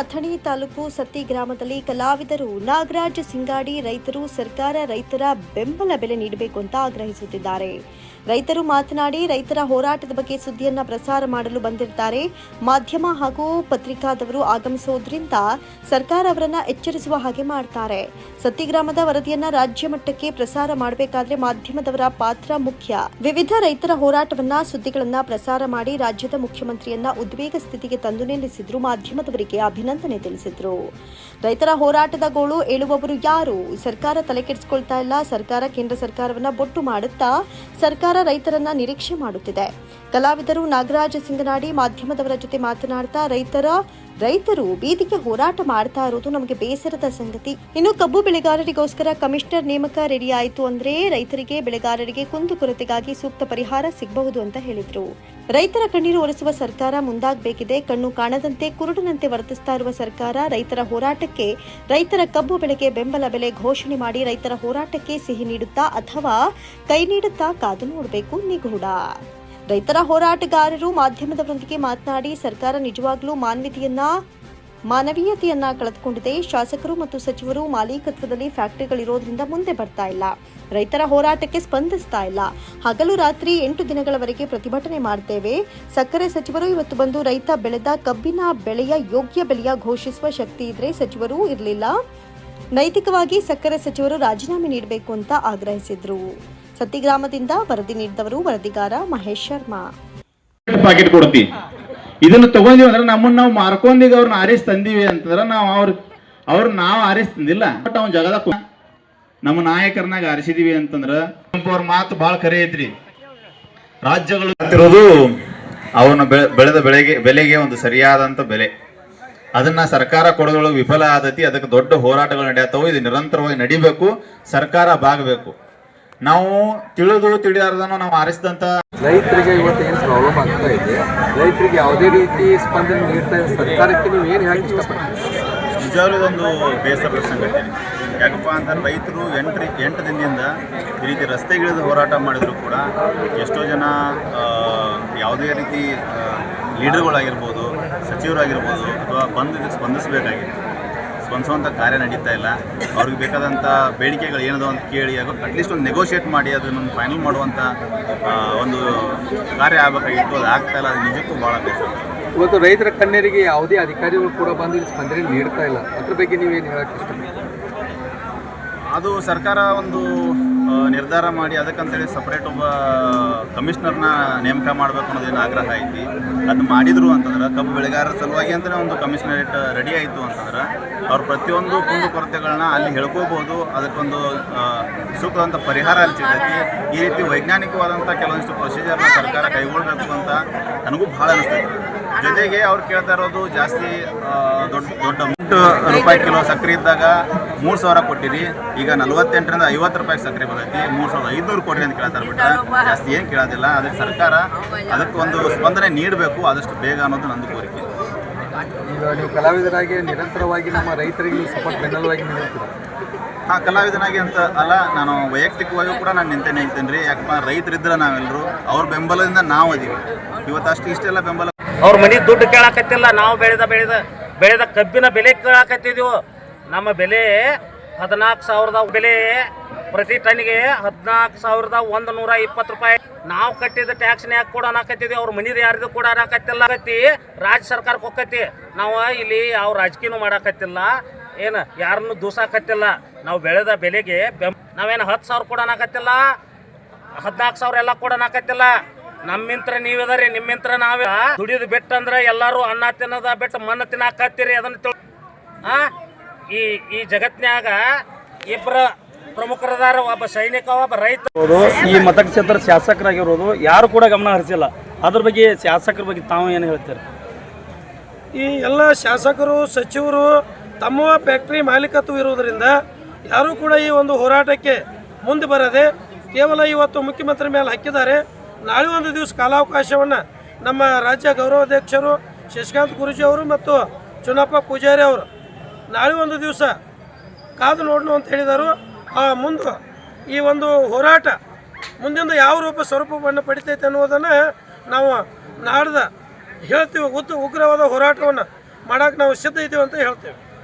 ಅಥಣಿ ತಾಲೂಕು ಸತ್ತಿ ಗ್ರಾಮದಲ್ಲಿ ಕಲಾವಿದರು ನಾಗರಾಜ್ ಸಿಂಗಾಡಿ ರೈತರು ಸರ್ಕಾರ ರೈತರ ಬೆಂಬಲ ಬೆಲೆ ನೀಡಬೇಕು ಅಂತ ಆಗ್ರಹಿಸುತ್ತಿದ್ದಾರೆ. ರೈತರು ಮಾತನಾಡಿ ರೈತರ ಹೋರಾಟದ ಬಗ್ಗೆ ಸುದ್ದಿಯನ್ನ ಪ್ರಸಾರ ಮಾಡಲು ಬಂದಿರ್ತಾರೆ. ಮಾಧ್ಯಮ ಹಾಗೂ ಪತ್ರಿಕಾದವರು ಆಗಮಿಸೋದ್ರಿಂದ ಸರ್ಕಾರ ಅವರನ್ನ ಎಚ್ಚರಿಸುವ ಹಾಗೆ ಮಾಡ್ತಾರೆ. ಸತ್ತಿ ಗ್ರಾಮದ ವರದಿಯನ್ನ ರಾಜ್ಯ ಮಟ್ಟಕ್ಕೆ ಪ್ರಸಾರ ಮಾಡಬೇಕಾದ್ರೆ ಮಾಧ್ಯಮದವರ ಪಾತ್ರ ಮುಖ್ಯ. ವಿವಿಧ ರೈತರ ಹೋರಾಟವನ್ನ ಸುದ್ದಿಗಳನ್ನ ಪ್ರಸಾರ ಮಾಡಿ ರಾಜ್ಯದ ಮುಖ್ಯಮಂತ್ರಿಯನ್ನ ಉದ್ವೇಗ ಸ್ಥಿತಿಗೆ ತಂದು ನಿಲ್ಲಿಸಿದ್ರು ಮಾಧ್ಯಮದವರಿಗೆ ಅಭಿನಂದನೆ ತಿಳಿಸಿದ್ರು. ರೈತರ ಹೋರಾಟದ ಗೋಳು ಏಳುವವರು ಯಾರು? ಸರ್ಕಾರ ತಲೆ ಕೆಡಿಸಿಕೊಳ್ತಾ ಇಲ್ಲ. ಸರ್ಕಾರ ಕೇಂದ್ರ ಸರ್ಕಾರವನ್ನ ಬೊಟ್ಟು ಮಾಡುತ್ತಾ ಸರ್ಕಾರ ರೈತರನ್ನ ನಿರೀಕ್ಷೆ ಮಾಡುತ್ತಿದೆ. ಕಲಾವಿದರು ನಾಗರಾಜ ಸಿಂಗನಾಡಿ ಮಾಧ್ಯಮದವರ ಜೊತೆ ಮಾತನಾಡ್ತಾ ರೈತರ, ರೈತರು ಬೀದಿಗೆ ಹೋರಾಟ ಮಾಡ್ತಾ ಇರೋದು ನಮಗೆ ಬೇಸರದ ಸಂಗತಿ. ಇನ್ನು ಕಬ್ಬು ಬೆಳೆಗಾರರಿಗೋಸ್ಕರ ಕಮಿಷನರ್ ನೇಮಕ ರೆಡಿ ಆಯಿತು ಅಂದ್ರೆ ರೈತರಿಗೆ, ಬೆಳೆಗಾರರಿಗೆ ಕುಂದುಕೊರತೆಗಾಗಿ ಸೂಕ್ತ ಪರಿಹಾರ ಸಿಗಬಹುದು ಅಂತ ಹೇಳಿದ್ರು. ರೈತರ ಕಣ್ಣೀರು ಒರೆಸುವ ಸರ್ಕಾರ ಮುಂದಾಗಬೇಕಿದೆ. ಕಣ್ಣು ಕಾಣದಂತೆ ಕುರುಡನಂತೆ ವರ್ತಿಸ್ತಾ ಇರುವ ಸರ್ಕಾರ ರೈತರ ಹೋರಾಟಕ್ಕೆ, ರೈತರ ಕಬ್ಬು ಬೆಳೆಗೆ ಬೆಂಬಲ ಬೆಲೆ ಘೋಷಣೆ ಮಾಡಿ ರೈತರ ಹೋರಾಟಕ್ಕೆ ಸಿಹಿ ನೀಡುತ್ತಾ ಅಥವಾ ಕೈ ನೀಡುತ್ತಾ ಕಾದು ನೋಡಬೇಕು ನಿಗೂಢ. ರೈತರ ಹೋರಾಟಗಾರರು ಮಾಧ್ಯಮದವರೊಂದಿಗೆ ಮಾತನಾಡಿ ಸರ್ಕಾರ ನಿಜವಾಗ್ಲೂ ಮಾನವೀಯತೆಯನ್ನ ಮಾನವೀಯತೆಯನ್ನ ಕಳೆದುಕೊಂಡಿದೆ. ಶಾಸಕರು ಮತ್ತು ಸಚಿವರು ಮಾಲೀಕತ್ವದಲ್ಲಿ ಫ್ಯಾಕ್ಟರಿಗಳಿರೋದ್ರಿಂದ ಮುಂದೆ ಬರ್ತಾ ಇಲ್ಲ. ರೈತರ ಹೋರಾಟಕ್ಕೆ ಸ್ಪಂದಿಸ್ತಾ ಇಲ್ಲ. ಹಗಲು ರಾತ್ರಿ ಎಂಟು ದಿನಗಳವರೆಗೆ ಪ್ರತಿಭಟನೆ ಮಾಡ್ತೇವೆ. ಸಕ್ಕರೆ ಸಚಿವರು ಇವತ್ತು ಬಂದು ರೈತ ಬೆಳೆದ ಕಬ್ಬಿನ ಬೆಳೆಯ ಯೋಗ್ಯ ಬೆಲೆಯ ಘೋಷಿಸುವ ಶಕ್ತಿ ಇದ್ರೆ ಸಚಿವರು ಇರಲಿಲ್ಲ. ನೈತಿಕವಾಗಿ ಸಕ್ಕರೆ ಸಚಿವರು ರಾಜೀನಾಮೆ ನೀಡಬೇಕು ಅಂತ ಆಗ್ರಹಿಸಿದ್ರು. ಸತಿಗ್ರಾಮದಿಂದ ವರದಿ ನೀಡಿದವರು ವರದಿಗಾರ ಮಹೇಶ್ ಶರ್ಮಾ. ಇದನ್ನ ತಗೊಂಡಿವಿ ಅಂದ್ರೆ ನಮ್ಮನ್ನ ನಾವು ಮಾರ್ಕೊಂಡೀಗ ಅವ್ರನ್ನ ಆರಿಸ್ ತಂದೀವಿ ಅಂತಂದ್ರೆ ನಾವು ಅವ್ರ ಅವ್ರನ್ನ ನಾವು ಆರಿಸ್ ತಂದಿಲ್ಲ. ಬಟ್ ಅವ್ನ ಜಗದ ನಮ್ಮ ನಾಯಕರನ್ನಾಗ ಆರಿಸಿದೀವಿ ಅಂತಂದ್ರ ಅವ್ರ ಮಾತು ಬಹಳ ಕರೆ ಐತ್ರಿ. ರಾಜ್ಯಗಳು ಇರೋದು ಅವನು ಬೆಳೆ- ಬೆಳೆದ ಬೆಳೆಗೆ ಬೆಲೆಗೆ ಒಂದು ಸರಿಯಾದಂತ ಬೆಲೆ. ಅದನ್ನ ಸರ್ಕಾರ ಕೊಡೋದ್ರೊಳಗೆ ವಿಫಲ ಆದತಿ, ಅದಕ್ಕೆ ದೊಡ್ಡ ಹೋರಾಟಗಳು ನಡೆಯತ್ತವು ಇದು ನಿರಂತರವಾಗಿ ನಡಿಬೇಕು, ಸರ್ಕಾರ ಬಾಗಬೇಕು. ನಾವು ತಿಳಿದು ತಿಳಿಯಾರ್ದನ್ನು ನಾವು ಆರಿಸಿದಂತ ರೈತರಿಗೆ ಇವತ್ತು ಏನು ಪ್ರಾಬ್ಲಮ್ ಆಗ್ತಾ ಇದೆ? ರೈತರಿಗೆ ಯಾವುದೇ ರೀತಿ ಸ್ಪಂದನೆ ನೀಡ್ತಾ ಇದೆ? ಸರ್ಕಾರಕ್ಕೆ ನೀವು ಏನು ಹೇಳಿ ಇಷ್ಟಪಡ್ತೀರಿ? ಒಂದು ಬೇಸರ ಸಂಗತಿ ಯಾಕಪ್ಪ ಅಂತಂದ್ರೆ ರೈತರು ಎಂಟ್ರಿ ಎಂಟು ದಿನದಿಂದ ಈ ರೀತಿ ರಸ್ತೆಗಿಳಿದು ಹೋರಾಟ ಮಾಡಿದರೂ ಕೂಡ ಎಷ್ಟೋ ಜನ ಯಾವುದೇ ರೀತಿ ಲೀಡರ್ಗಳಾಗಿರ್ಬೋದು ಸಚಿವರಾಗಿರ್ಬೋದು ಅಥವಾ ಬಂದು ಸ್ಪಂದಿಸಬೇಕಾಗಿತ್ತು ಸ್ಪಂದಿಸುವಂಥ ಕಾರ್ಯ ನಡೀತಾ ಇಲ್ಲ. ಅವ್ರಿಗೆ ಬೇಕಾದಂಥ ಬೇಡಿಕೆಗಳು ಏನದು ಅಂತ ಕೇಳಿ ಅಟ್ಲೀಸ್ಟ್ ಒಂದು ನೆಗೋಷಿಯೇಟ್ ಮಾಡಿ ಅದನ್ನು ಫೈನಲ್ ಮಾಡುವಂಥ ಒಂದು ಕಾರ್ಯ ಆಗಬೇಕಾಗಿತ್ತು. ಅದು ಆಗ್ತಾ ಇಲ್ಲ ಅದು ನಿಜಕ್ಕೂ ಭಾಳ ಬೇಸರ. ಇವತ್ತು ರೈತರ ಕಣ್ಣೀರಿಗೆ ಯಾವುದೇ ಅಧಿಕಾರಿಗಳು ಕೂಡ ಬಂದು ಇಲ್ಲಿ ಸ್ಪಂದನೆ ನೀಡ್ತಾ ಇಲ್ಲ. ಅದ್ರ ಬಗ್ಗೆ ನೀವೇನು ಹೇಳಕ್ಕೆ ಇಷ್ಟಪಡ್ತೀರಿ? ಅದು ಸರ್ಕಾರ ಒಂದು ನಿರ್ಧಾರ ಮಾಡಿ ಅದಕ್ಕಂತೇಳಿ ಸಪ್ರೇಟ್ ಒಬ್ಬ ಕಮಿಷನರ್ನ ನೇಮಕ ಮಾಡಬೇಕು ಅನ್ನೋದೇನು ಆಗ್ರಹ ಐತಿ. ಅದು ಮಾಡಿದ್ರು ಅಂತಂದ್ರೆ, ಕಬ್ಬು ಬೆಳೆಗಾರರ ಸಲುವಾಗಿ ಅಂತಲೇ ಒಂದು ಕಮಿಷನರೇಟ್ ರೆಡಿ ಆಯಿತು ಅಂತಂದ್ರೆ, ಅವ್ರ ಪ್ರತಿಯೊಂದು ಕುಂದು ಕೊರತೆಗಳನ್ನ ಅಲ್ಲಿ ಹೇಳ್ಕೋಬೋದು. ಅದಕ್ಕೊಂದು ಸೂಕ್ತವಾದಂಥ ಪರಿಹಾರ ಅಲ್ಲಿ ಸಿಗ್ತೈತಿ. ಈ ರೀತಿ ವೈಜ್ಞಾನಿಕವಾದಂಥ ಕೆಲವೊಂದಿಷ್ಟು ಪ್ರೊಸೀಜರ್ನ ಸರ್ಕಾರ ಕೈಗೊಳ್ಳಬೇಕು ಅಂತ ನನಗೂ ಭಾಳ ಅನಿಸ್ತೈತಿ. ಜೊತೆಗೆ ಅವ್ರು ಕೇಳ್ತಾ ಇರೋದು ಜಾಸ್ತಿ ದೊಡ್ಡ ದೊಡ್ಡ ಎಂಟು ರೂಪಾಯಿ ಕಿಲೋ ಸಕ್ಕರೆ ಇದ್ದಾಗ ಮೂರು ಸಾವಿರ ಕೊಟ್ಟಿರಿ. ಈಗ ನಲವತ್ತೆಂಟರಿಂದ ಐವತ್ತು ರೂಪಾಯಿ ಸಕ್ಕರೆ ಬರ್ತೈತಿ ಮೂರು ಸಾವಿರದ ಐದುನೂರು ಕೊಡ್ರಿ ಅಂತ ಕೇಳ್ತಾರೆ ಬಿಟ್ಟು ಜಾಸ್ತಿ ಏನು ಕೇಳೋದಿಲ್ಲ. ಅದಕ್ಕೆ ಸರ್ಕಾರ ಅದಕ್ಕೆ ಒಂದು ಸ್ಪಂದನೆ ನೀಡಬೇಕು. ಆದಷ್ಟು ಬೇಗ ಅನ್ನೋದು ನಂದು ಕೋರಿಕೆ. ಈಗ ನೀವು ಕಲಾವಿದರಾಗಿ ನಿರಂತರವಾಗಿ ನಮ್ಮ ರೈತರಿಗೆ ಸಪೋರ್ಟ್ ಬೆನ್ನಲವಾಗಿ ನೀಡ್ತೀರಾ ಹಾಂ ಕಲಾವಿದನಾಗಿ ಅಂತ ಅಲ್ಲ ನಾನು ವೈಯಕ್ತಿಕವಾಗಿಯೂ ಕೂಡ ನಾನು ನಿಂತೆ ಹೇಳ್ತೇನೆ ರೀ ಯಾಕಪ್ಪ ರೈತರಿದ್ರೆ ನಾವೆಲ್ಲರೂ ಅವ್ರ ಬೆಂಬಲದಿಂದ ನಾವು ಅದೀವಿ ಇವತ್ತು ಅಷ್ಟು ಇಷ್ಟೆಲ್ಲ ಬೆಂಬಲ ಅವ್ರ ಮನೆ ದುಡ್ಡು ಕೇಳಾಕತ್ತಿಲ್ಲ. ನಾವು ಬೆಳೆದ ಬೆಳೆದ ಬೆಳೆದ ಕಬ್ಬಿನ ಬೆಲೆ ಕೇಳಾಕತ್ತಿದೀವು. ನಮ್ಮ ಬೆಲೆ ಹದಿನಾಲ್ಕು ಸಾವಿರದ ಬೆಲೆ. ಪ್ರತಿ ಟನ್ಗೆ ಹದಿನಾಲ್ಕು ಸಾವಿರದ ಒಂದು ನೂರ ಇಪ್ಪತ್ತು ರೂಪಾಯಿ. ನಾವು ಕಟ್ಟಿದ ಟ್ಯಾಕ್ಸ್ನ ಯಾಕೆ ಕೊಡೋಣಾಕತ್ತಿದ್ವಿ ಅವ್ರ ಮನಿದು ಯಾರ್ದು ಕೊಡೋಣಾಕತ್ತಿಲ್ಲ ಆಗತ್ತಿ. ರಾಜ್ಯ ಸರ್ಕಾರಕ್ಕೆ ಹೋಗತ್ತಿ ನಾವು ಇಲ್ಲಿ ಯಾವ ರಾಜಕೀಯನೂ ಮಾಡಾಕತ್ತಿಲ್ಲ. ಏನು ಯಾರನ್ನು ದೂಸಾಕತ್ತಿಲ್ಲ. ನಾವು ಬೆಳೆದ ಬೆಲೆಗೆ ಬೆಂ ನಾವೇನು ಹತ್ತು ಸಾವಿರ ಕೊಡೋಣಾಕತ್ತಿಲ್ಲ ಹದಿನಾಲ್ಕು ಸಾವಿರ ಎಲ್ಲ ಕೊಡೋಣಾಕತ್ತಿಲ್ಲ ನಮ್ಮಿಂತ್ರ ನೀವು ಅದರಿ ನಿಮ್ಮಿಂತ್ರ ನಾವೇ. ದುಡಿಯೋದು ಬಿಟ್ಟಂದ್ರೆ ಎಲ್ಲರೂ ಅನ್ನ ತಿನ್ನದ ಬಿಟ್ಟು ಮನ್ನ ತಿನ್ನಾಕತ್ತೀರಿ ಅದನ್ನ ತಿಳ್ ಆ? ಈ ಈ ಜಗತ್ನ್ಯಾಗ ಇಬ್ಬರ ಪ್ರಮುಖರದಾರ ಒಬ್ಬ ಸೈನಿಕ ಒಬ್ಬ ರೈತ. ಈ ಮತಕ್ಷೇತ್ರ ಶಾಸಕರಾಗಿರೋದು ಯಾರು ಕೂಡ ಗಮನ ಹರಿಸಿಲ್ಲ. ಅದ್ರ ಬಗ್ಗೆ ಶಾಸಕರ ಬಗ್ಗೆ ತಾವು ಏನು ಹೇಳ್ತೀರಿ? ಈ ಎಲ್ಲ ಶಾಸಕರು ಸಚಿವರು ತಮ್ಮ ಫ್ಯಾಕ್ಟ್ರಿ ಮಾಲೀಕತ್ವ ಇರುವುದರಿಂದ ಯಾರೂ ಕೂಡ ಈ ಒಂದು ಹೋರಾಟಕ್ಕೆ ಮುಂದೆ ಬರದೆ ಕೇವಲ ಇವತ್ತು ಮುಖ್ಯಮಂತ್ರಿ ಮೇಲೆ ಹಾಕಿದ್ದಾರೆ. ನಾಳೆ ಒಂದು ದಿವಸ ಕಾಲಾವಕಾಶವನ್ನು ನಮ್ಮ ರಾಜ್ಯ ಗೌರವಾಧ್ಯಕ್ಷರು ಶಶಿಕಾಂತ್ ಗುರುಜಿ ಅವರು ಮತ್ತು ಚುನಪ್ಪ ಪೂಜಾರಿ ಅವರು ನಾಳೆ ಒಂದು ದಿವಸ ಕಾದು ನೋಡೋಣ ಅಂತ ಹೇಳಿದರು. ಆ ಮುಂದೆ ಈ ಒಂದು ಹೋರಾಟ ಮುಂದಿಂದ ಯಾವ ರೂಪ ಸ್ವರೂಪವನ್ನು ಪಡಿತೈತೆ ಅನ್ನುವುದನ್ನು ನಾವು ನಾಡ್ದ ಹೇಳ್ತೀವಿ. ಉದ್ದ ಉಗ್ರವಾದ ಹೋರಾಟವನ್ನು ಮಾಡೋಕ್ಕೆ ನಾವು ಸಿದ್ಧ ಇದ್ದೀವಿ ಅಂತ ಹೇಳ್ತೇವೆ.